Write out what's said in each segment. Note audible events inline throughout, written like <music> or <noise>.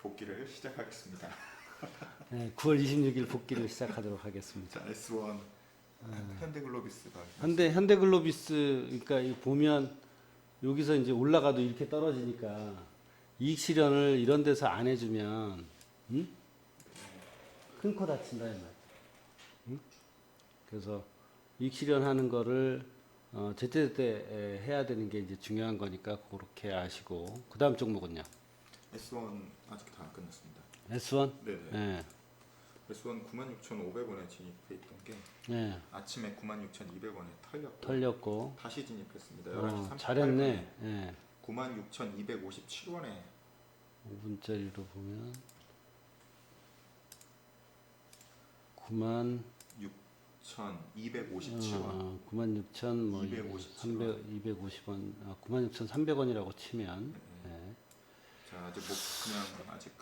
복귀를 시작하겠습니다. 네, 9월 26일 복귀를 시작하도록 하겠습니다. 자, S1 현대글로비스 가 현대 현대글로비스 그러니까 이 보면 여기서 이제 올라가도 이렇게 떨어지니까 이익 실현을 이런 데서 안 해주면 응? 큰코 다친다 이 말. 응? 그래서 이익 실현하는 거를 어, 제때제때 에, 해야 되는 게 이제 중요한 거니까 그렇게 아시고 그 다음 종목은요. S1 아직 다 안 끝났습니다. S1. 네네. 예. S1 96,500원에 진입해 있던 게 예. 아침에 96,200원에 털렸고 털렸고. 다시 진입했습니다. 11시 어, 38분에 잘했네. 예. 96,257원에 5분짜리로 보면 9만 6,257원. 어, 9만 6천 뭐 257 300, 250원 아, 9만 6천 300원이라고 치면 예. 자 아직 뭐 그냥 아직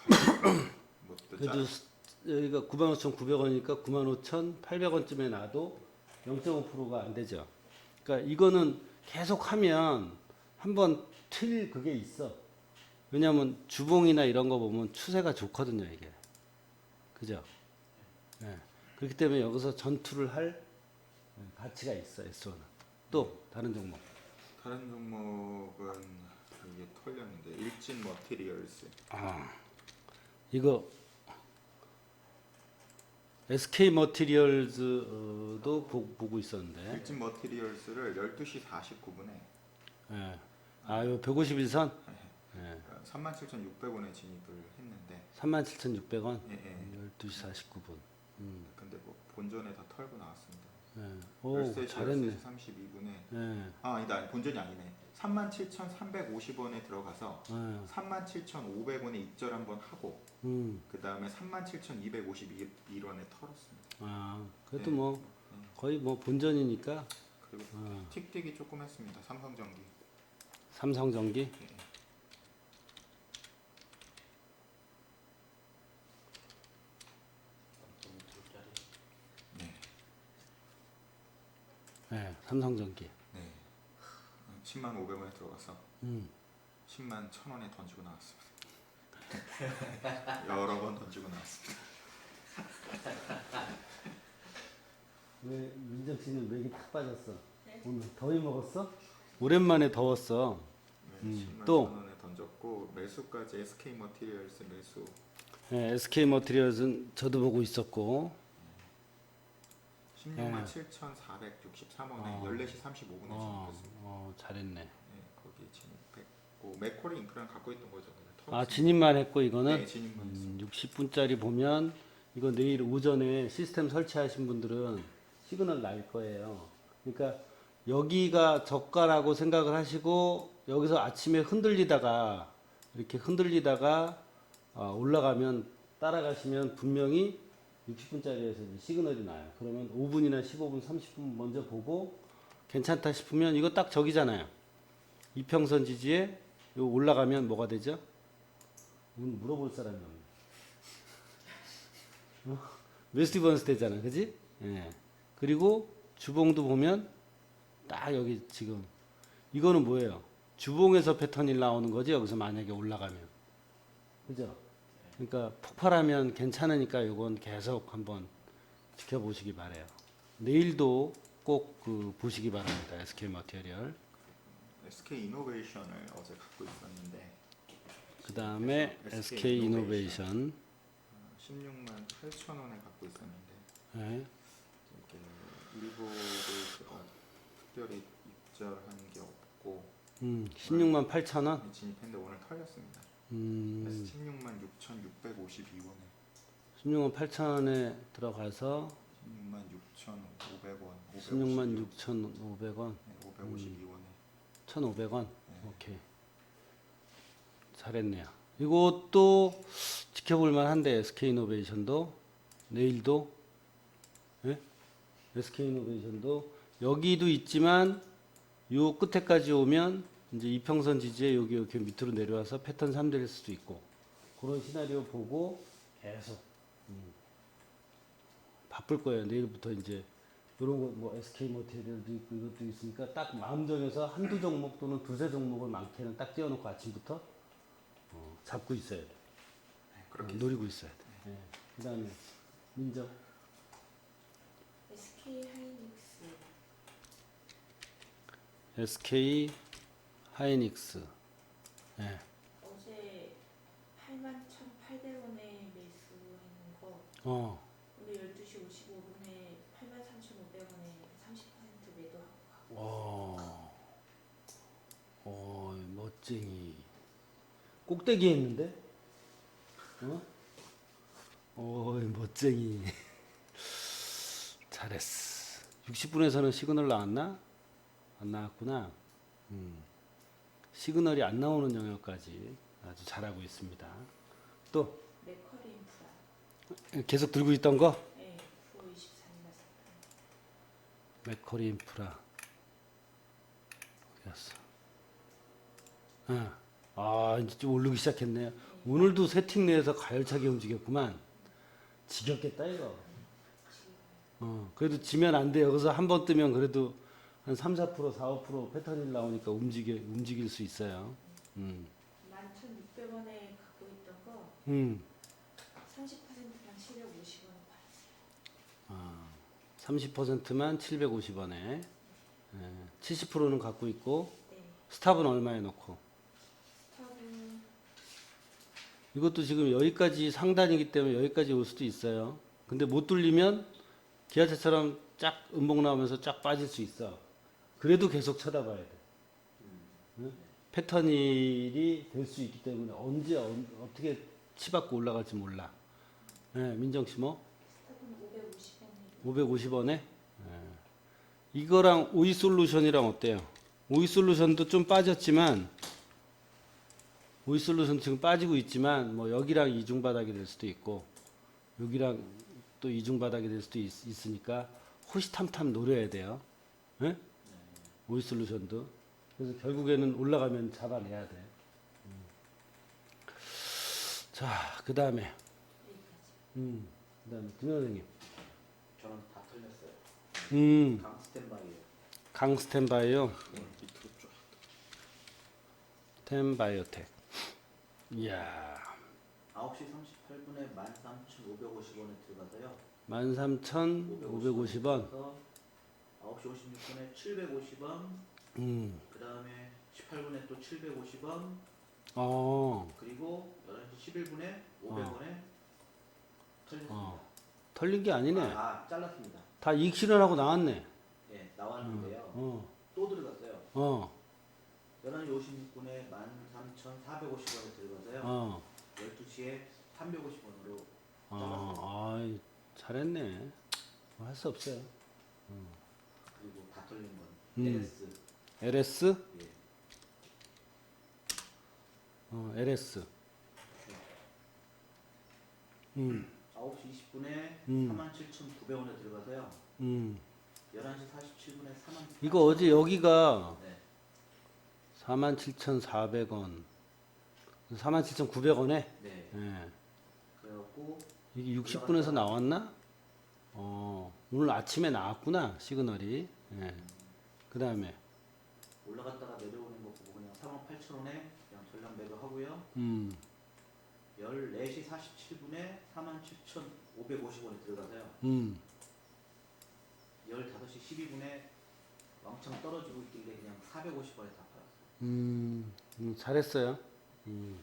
못 그래도 스- 여기가 9만 5천 900원이니까 9만 5천 800원쯤에 놔도 0.5%가 안 되죠. 그러니까 이거는 계속 하면 한번 틀 그게 있어. 왜냐하면 주봉이나 이런 거 보면 추세가 좋거든요 이게. 그죠? 예. 그렇기 때문에 여기서 전투를 할 예, 가치가 있어 S1은. 또 다른 종목. 다른 종목은 이게 털렸는데 일진 머티리얼스 아, 이거 SK 머티리얼즈도 보, 보고 있었는데. 일진 머티리얼스를 12시 49분에 예. 아, 요 151선? 예. 37,600원에 진입을 했는데 37,600원. 예, 예. 12시 49분. 음. 근데 뭐 본전에 다 털고 나왔습니다. 예. 오, 13시, 잘했네. 13시 32분에 예. 아 아니다 아니, 본전이 아니네 37,350원에 들어가서 예. 37,500원에 입절 한번 하고 음. 그 다음에 37,251원에 털었습니다. 아, 그래도 네. 뭐 네. 거의 뭐 본전이니까 그리고 어, 틱틱이 조금 했습니다. 삼성전기. 삼성전기 예. 네. 예, 삼성전기. 네. 10만 500원에 들어가서 음. 10만 1000원에 던지고 나왔습니다. <laughs> 여러 번 던지고 나왔습니다. 왜 민정 씨는 맥이 탁 빠졌어? 오늘 더위 먹었어? 오랜만에 더웠어. 네, 음, 10만 또? 1000원에 던졌고 매수까지 SK 머티리얼스 매수 예, SK 머티리얼은 저도 보고 있었고 16만 네. 7,463원에 어. 14시 35분에 어, 진입했습니다. 어, 잘했네. 네, 거기 진입했고 맥코리 인프라는 갖고 있던 거죠. 아 진입만 했고 이거는 네, 진입만. 음, 60분짜리 보면 이거 내일 오전에 시스템 설치하신 분들은 시그널 날 거예요. 그러니까 여기가 저가라고 생각을 하시고 여기서 아침에 흔들리다가 이렇게 흔들리다가 아, 올라가면 따라가시면 분명히 60분짜리에서 시그널이 나요. 그러면 5분이나 15분, 30분 먼저 보고 괜찮다 싶으면 이거 딱 저기잖아요. 이평선 지지에 요 올라가면 뭐가 되죠? 물어볼 사람이 없네. 어? 웨스트 번스 되잖아, 그지? 예. 그리고 주봉도 보면 딱 여기 지금 이거는 뭐예요? 주봉에서 패턴이 나오는 거지 여기서 만약에 올라가면, 그죠? 그러니까 폭발하면 괜찮으니까 이건 계속 한번 지켜보시기 바래요. 내일도 꼭 그 보시기 바랍니다. SK 머티리얼. SK 이노베이션을 어제 갖고 있었는데 그 다음에 SK 이노베이션. 16만 8천 원에 갖고 있었는데 예. 이렇게 일부를 제가 특별히 입절한 게 없고 음, 16만 8천 원. 진입했는데 오늘 털렸습니다. 음, 그래서 16만 6,652원에 16만 8천에 들어가서 16만 6,500원, 16만 6,500원, 네, 552원에 1,500원. 네. 오케이. 잘했네요. 이것도 지켜볼 만한데 SK 이노베이션도 내일도 예? SK 이노베이션도 여기도 있지만 요 끝에까지 오면 이제 이평선 지지에 여기 이렇게 밑으로 내려와서 패턴 3대일 수도 있고 그런 시나리오 보고 계속 음, 바쁠 거예요. 내일부터 이제 이런 거 뭐 SK 모텔도 있고 이것도 있으니까 딱 마음 정해서 한두 종목 또는 두세 종목을 많게는 딱 띄워놓고 아침부터 어, 잡고 있어야 돼. 그렇게 노리고 있어야 돼. 예. 그다음에 민정. SK 하이닉스 SK 하이닉스. 예. 어제 81,800원에 매수했는 거 어. 오늘 12시 55분에 83,500원에 30% 매도하고 와. 어, 멋쟁이. 꼭대기에 있는데? 어? 어, 멋쟁이. <laughs> 잘했어. 60분에서는 시그널 나왔나? 안 나왔구나. 음. 시그널이 안 나오는 영역까지 아주 잘하고 있습니다. 또 계속 들고 있던 거? 네, 9월 24일날 샀던 맥커리 인프라 어디 갔어? 아, 아 이제 좀 오르기 시작했네요. 오늘도 세팅 내에서 가열차게 움직였구만. 지겹겠다 이거. 어, 그래도 지면 안 돼. 여기서 한 번 뜨면 그래도 한 3, 4%, 4, 5% 패턴이 나오니까 움직여 움직일 수 있어요. 음, 11,600원에 갖고 있던 거 음, 30%랑 750원에 팔았어요 아, 30%만 750원에, 70%는 갖고 있고 네, 스탑은 얼마에 놓고? 스탑은 이것도 지금 여기까지 상단이기 때문에 여기까지 올 수도 있어요. 근데 못 뚫리면 기아차처럼 쫙 음봉 나오면서 쫙 빠질 수 있어. 그래도 계속 쳐다봐야 돼. 응? 패턴이 될 수 있기 때문에 언제 어, 떻게 치받고 올라갈지 몰라. 네, 민정 씨 뭐? 스탑은 550원에 550원에? 이거랑 오이 솔루션이랑 어때요? 오이 솔루션도 좀 빠졌지만 오이 솔루션 지금 빠지고 있지만 뭐 여기랑 이중 바닥이 될 수도 있고 여기랑 또 이중 바닥이 될 수도 있, 으니까 호시탐탐 노려야 돼요. 예? 오이 솔루션도 그래서 결국에는 올라가면 잡아내야 돼. 음. 자, 그 다음에 음, 그 다음에 김 선생님. 저는 다 틀렸어요. 음, 강. 밑으로 쫙 템바이오텍. 이야, 9시 38분에 13,550원에 들어가서요. 13,550원. 9시 56분에 750원, 음, 그 다음에 18분에 또 750원, 어, 그리고 11시 11분에 500원에 털렸습니다. 어. 털린 게 아니네. 아, 아, 잘랐습니다. 다 익실현하고 나왔네. 예, 나왔는데요. 어, 또 들어갔어요. 어, 11시 56분에 13,450원에 들어가서요. 어, 12시에 350원으로 어, 아이, 잘했네. 뭐할수 없어요. 그리고 다 털린 건 음. LS. LS? 예. 어, LS. 음, 9시 20분에 음. 47,900원에 들어가서요. 음. 11시 47분에 4만 이거 어제 여기가 네. 47,400원. 47,900원에? 네. 예. 그래갖고 이게 60분에서 나왔나? 어, 오늘 아침에 나왔구나, 시그널이. 예. 그 다음에, 올라갔다가 내려오는 거 보고 그냥 4만 8천 원에 전량 매도하고요. 음, 14시 47분에 4만 7,550원에 들어가서요. 음, 15시 12분에 왕창 떨어지고 있길래 그냥 450원에 다 팔았어요. 음, 음, 잘했어요. 음,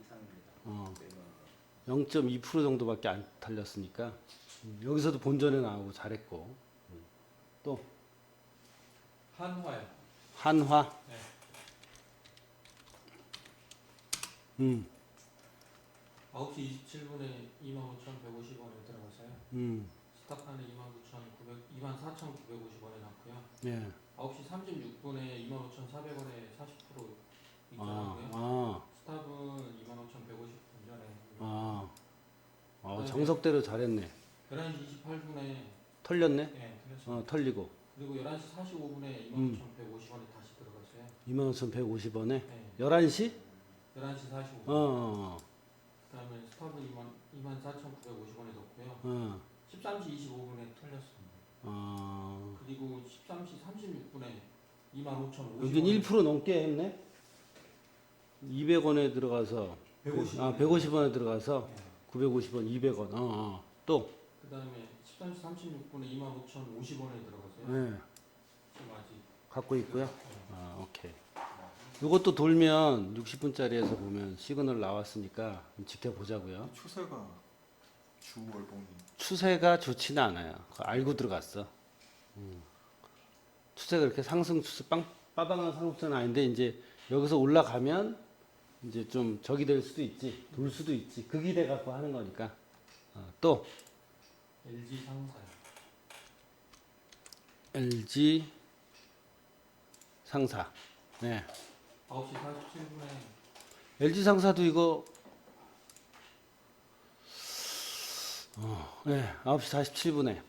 이상입니다. 어. 매도한 거. 0.2% 정도밖에 안 탈렸으니까. 음, 여기서도 본전에 나오고 잘했고. 음. 또, 한화요. 한화. 네. 음, 9시 27분에 25,150원에 들어가서요. 음, 스탑하는 29,900, 24,950원에 났고요. 예. 9시 36분에 25,400원에 40% 아, 입장하고요. 아, 스탑은 25,150분 전에. 아. 어, 정석대로 잘했네. 11시 28분에 털렸네? 네, 틀렸습니다. 어, 털리고. 그리고 11시 45분에 음. 25,150원에 다시 들어갔어요. 25,150원에. 네. 11시? 11시 45분. 어, 어, 그 다음에 스탑은 2만 24,950원에 넣고요. 어, 13시 25분에 털렸습니다. 어. 그리고 13시 36분에 25,050원. 여긴 1% 넘게 했네? 200원에 들어가서 150. 아, 150원에 들어가서 네. 950원, 200원. 어, 어. 또 그 다음에 13시 36분에 25,050원에 들어갔어요. 네, 지금 아직 갖고 있고요. 아, 오케이. 이것도 돌면 60분짜리에서 보면 시그널 나왔으니까 좀 지켜보자고요. 추세가 주월봉이 추세가 좋지는 않아요. 알고 들어갔어. 음. 추세가 이렇게 상승 추세 빵 빠방한 상승은 아닌데 이제 여기서 올라가면 이제 좀 적이 될 수도 있지, 돌 수도 있지. 극이 돼 갖고 하는 거니까. 어, 또 LG 상사요. LG 상사. 네. 9시 47분에 LG 상사도 이거 어, 네. 9시 47분에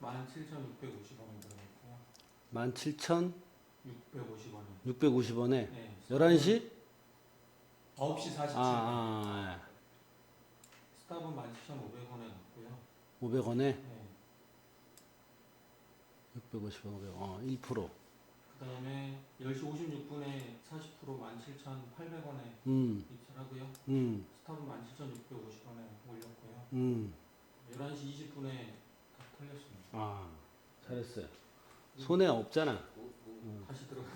17,650원에 들어갔고요. 17,650원에 650원에. 네. 11시 9시 47분. 아, 아, 스탑은 17,500원에 갔고요. 500원에 네. 650원, 500원. 어, 1%. 그 다음에 10시 56분에 40% 17,800원에 음. 입찰하고요. 음. 스탑은 17,650원에 올렸고요. 음. 11시 20분에 다 털렸습니다. 아, 잘했어요. 손해 없잖아. 다시 들어가.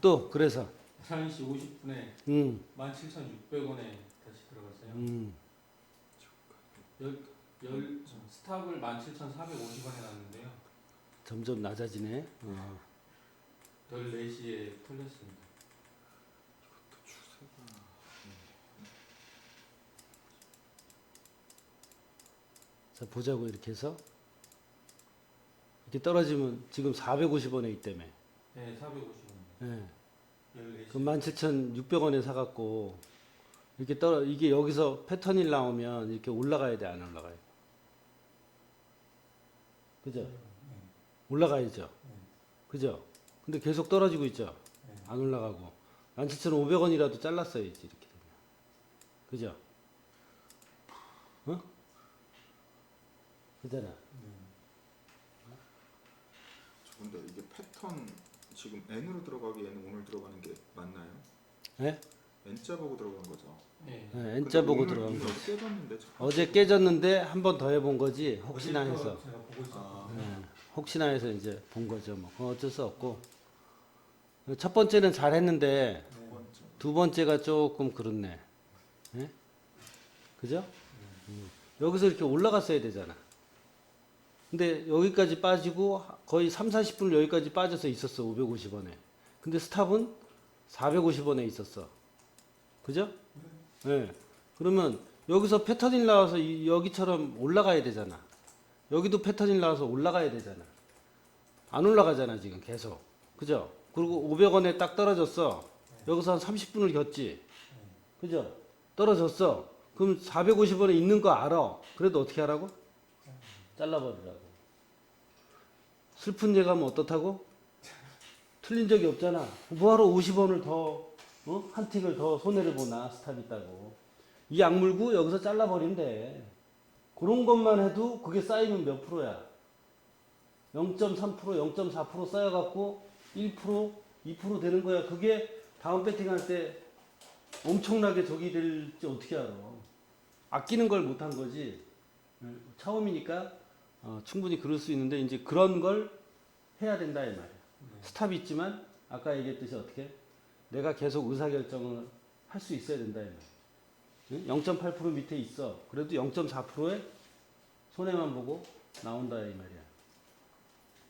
또 그래서 11시 50분에 음. 17,600원에 다시 들어갔어요. 음. 열, 열, 스탑을 17,450원에 놨는데요. 점점 낮아지네. 어. 14시에 털렸습니다. 또 추세가 자, 보자고 이렇게 해서 이렇게 떨어지면 지금 450원에 있다며. 네, 450원. 예. 14시. 그럼 17,600원에 사갖고 이렇게 떨어 이게 여기서 패턴이 나오면 이렇게 올라가야 돼 안 올라가요? 그죠? 올라가야죠. 그죠? 근데 계속 떨어지고 있죠. 안 올라가고 17,500원이라도 잘랐어야지 이렇게 되면. 그죠? 어? 그잖아. 저 근데 이게 패턴 지금 N으로 들어가기에는 오늘 들어가는 게 맞나요? 예? N자 보고 들어간 거죠. 네. 예, N자 보고 들어간 거. 어제 깨졌는데 참. 어제 깨졌는데 한 번 더 해본 거지 혹시나 해서. 제가 보고 있었거든요. 아, 예, 혹시나 해서 이제 본 거죠. 뭐 그건 어쩔 수 없고 첫 번째는 잘했는데 두 번째. 두 번째가 조금 그렇네. 예? 그죠? 음. 여기서 이렇게 올라갔어야 되잖아. 근데 여기까지 빠지고 거의 3, 40분 여기까지 빠져서 있었어. 550원에. 근데 스탑은 450원에 있었어. 그죠? 예. 그러면 여기서 패턴이 나와서 이- 여기처럼 올라가야 되잖아. 여기도 패턴이 나와서 올라가야 되잖아. 안 올라가잖아, 지금 계속. 그죠? 그리고 500원에 딱 떨어졌어. 여기서 한 30분을 겼지. 그죠? 떨어졌어. 그럼 450원에 있는 거 알아. 그래도 어떻게 하라고? 잘라버리라고. 슬픈 예감은 어떻다고? 틀린 적이 없잖아. 뭐하러 50원을 더, 어? 한 틱을 더 손해를 보나, 스탑 있다고. 이 약물고 여기서 잘라버리면 돼. 그런 것만 해도 그게 쌓이면 몇 프로야? 0.3%, 0.4% 쌓여갖고 1%, 2% 되는 거야. 그게 다음 배팅할 때 엄청나게 적이 될지 어떻게 알아? 아끼는 걸 못한 거지. 처음이니까 어, 충분히 그럴 수 있는데 이제 그런 걸 해야 된다 이 말이야. 스탑이 있지만 아까 얘기했듯이 어떻게 내가 계속 의사 결정을 할 수 있어야 된다 이 말이야. 0.8% 밑에 있어. 그래도 0.4%의 손해만 보고 나온다 이 말이야.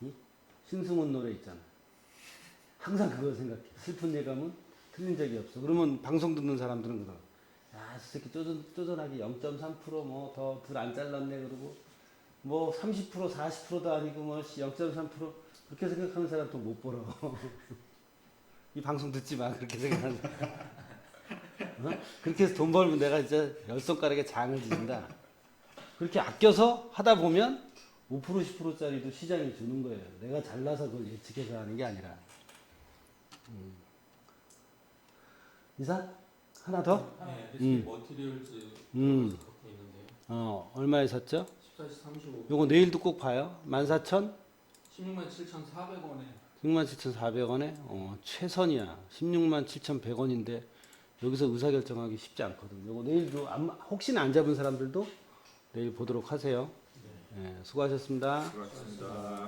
응? 신승훈 노래 있잖아. 항상 그걸 생각해. 슬픈 예감은 틀린 적이 없어. 그러면 방송 듣는 사람들은 그러. 야, 저 새끼 쪼전, 쪼전하게 0.3%뭐 더 불 안 잘랐네 그러고 뭐 30% 40%도 아니고 뭐 0.3% 그렇게 생각하는 사람 또못 벌어. <laughs> 이 방송 듣지 마 그렇게 생각하는. <laughs> 어? 그렇게 해서 돈 벌면 내가 진짜 열 손가락에 장을 지진다. 그렇게 아껴서 하다 보면 5% 10%짜리도 시장이 주는 거예요. 내가 잘나서 그걸 예측해서 하는 게 아니라. 음. 이사 하나 더? 네, 음. SK 머티리얼즈 음. 어 얼마에 샀죠? 14시 35분. 요거 내일도 꼭 봐요. 14,000? 16만 7,400원에 67,400원에 어, 최선이야. 167,100원인데 여기서 의사결정하기 쉽지 않거든요. 요거 내일도 안, 혹시나 안 잡은 사람들도 내일 보도록 하세요. 예, 수고하셨습니다. 수고하셨습니다.